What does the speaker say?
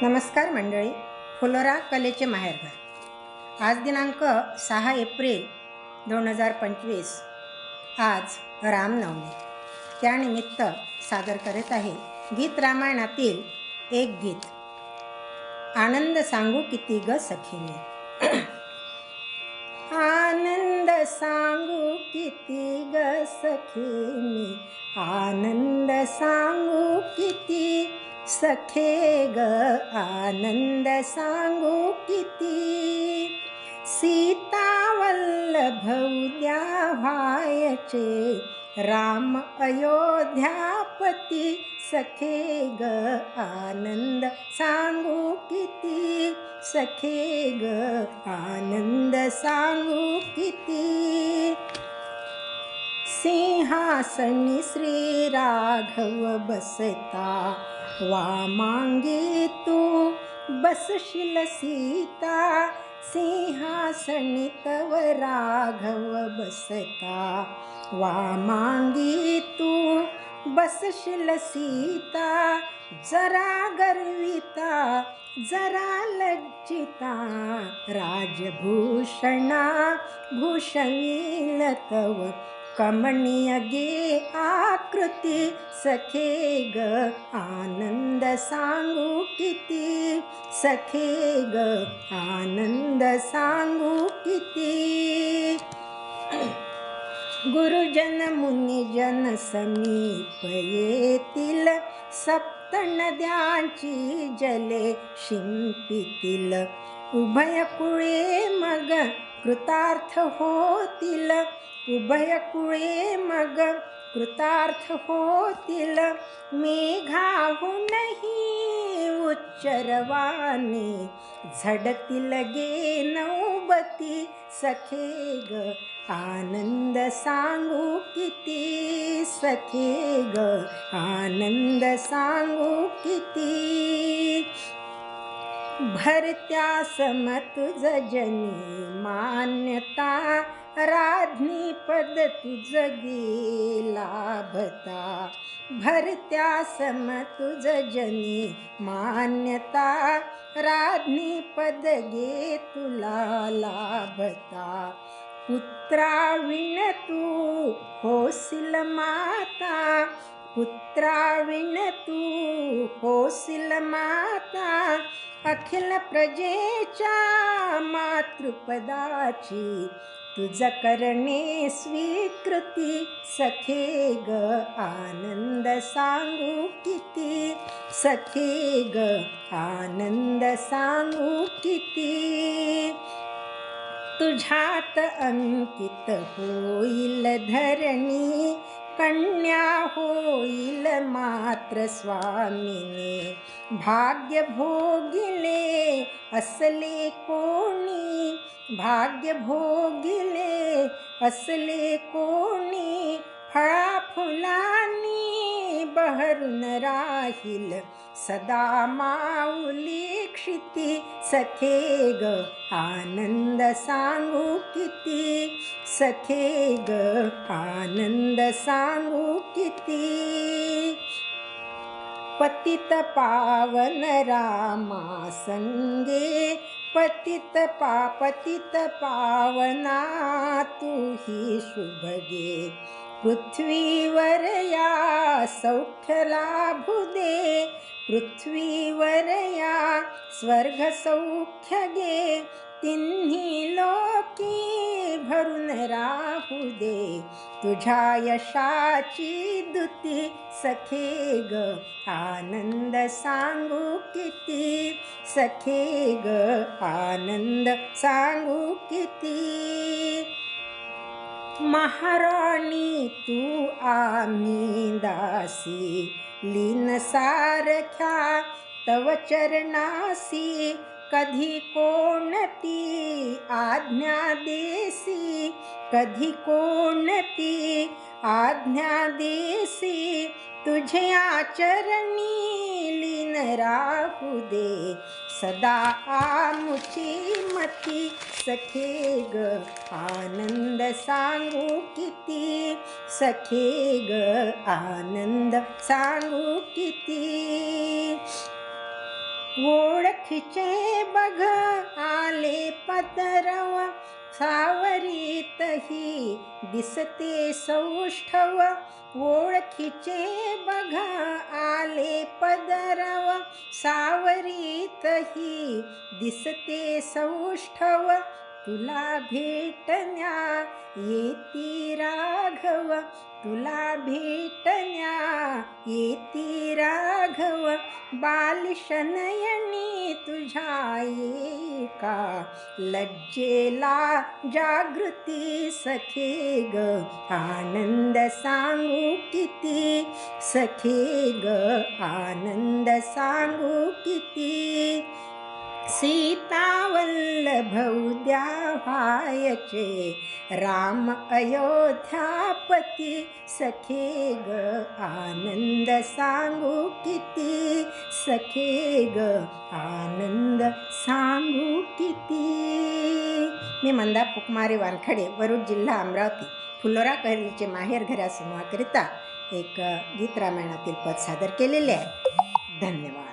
नमस्कार मंडळी फुलोरा कलेचे माहेरघर. आज दिनांक सहा एप्रिल दोन हजार पंचवीस. आज रामनवमी. त्यानिमित्त सादर करत आहे गीत रामायणातील एक गीत. आनंद सांगू किती ग सखीने. आनंद सांगू किती ग सखीने. आनंद सांगू किती सखे ग आनंद सांगू किती सीता वल्लभ उद्या व्हायचे राम अयोध्यापती सखे ग सांगू किती सखे ग आनंद सांगू किती सिंहासनी श्री राघव बसता. वामांगे तू बसशील सीता. सिंहासनी तव राघव बसता. वामांगे तू बसशील सीता. जरा गर्विता जरा लज्जिता. राजभूषणा भूषवील तव कमनीय गे आकृती सखे ग आनंद सांगू किती? सखे ग आनंद सांगू किती? गुरुजन मुनिजन समीप येतील सप्त नद्यांची जले शिंपितील उभय कुळे मग कृतार्थ होतील. उभय कुळे मग कृतार्थ होतील. मेघाहूनही उच्चरवाने झडतील गे नौबती. सखे ग आनंद सांगू किती? सखे ग आनंद सांगू किती? भरत्या समत जनी मान्यता राधनी पद तुझ लाभता भरत्या सम तुझ जनी मान्यता राधनी पद गे तुला लाभता. पुत्रा विण तू होसिल माता पुत्रा विण तू होसिल माता. अखिल प्रजेच्या मातृपदाची तुझ करणे स्वीकृती सखे ग आनंद सांगू किती? सखे ग आनंद सांगू किती? तुझ्यात अंकित होईल धरणी कन्या होईल मात्र स्वामिने भाग्य भोगिले असले कोणी भाग्य भोगिले असले कोणी बहरून राहील सदा क्षिती सखे ग सांगू किती? सखे ग पतित पावन रामा संगे पतित पापतित पावना तू ही शुभगे पृथ्वीवर या सौख्य लाभू दे पृथ्वीवर या स्वर्ग सौख्य गे तिन्ही लोकी भरून राहू दे तुझ्या यशाची दुती सखे ग आनंद सांगू किती? सखे ग आनंद सांगू किती? महाराणी तू आम्ही दासी. लीन सारख्या तव चरणासी. कधी कोणती आज्ञा देसी? कधी कोणती आज्ञा देसी? तुझे आचरणी लीन राहू दे. सदा आमुची मती सखे ग. आनंद सांगू किती? सखे ग आनंद सांगू किती? ओळखीचे बघ आले पदरव. सावरीतही दिसते सौष्ठव. ओळखीचे बघा आले पदरव. सावरीतही दिसते सौष्ठव. तुला भेटण्या येती राघव. तुला भेटण्या येती राघव. बालशनयनी तुझाई का लज्जेला जागृती सखे ग. आनंद सांगू किती? सखे ग आनंद सांगू किती? सीतावल्लभौद्याहायचे उद्या राम अयोध्यापती सखे ग आनंद सांगू किती? सखे ग आनंद सांगू किती? मी मंदा फुकमारे वानखडे वरुड जिल्हा अमरावती फुलोरा कहलीचे माहेर घरासमूहाकरिता एक गीत रामायणातील पद सादर केलेले आहे. धन्यवाद.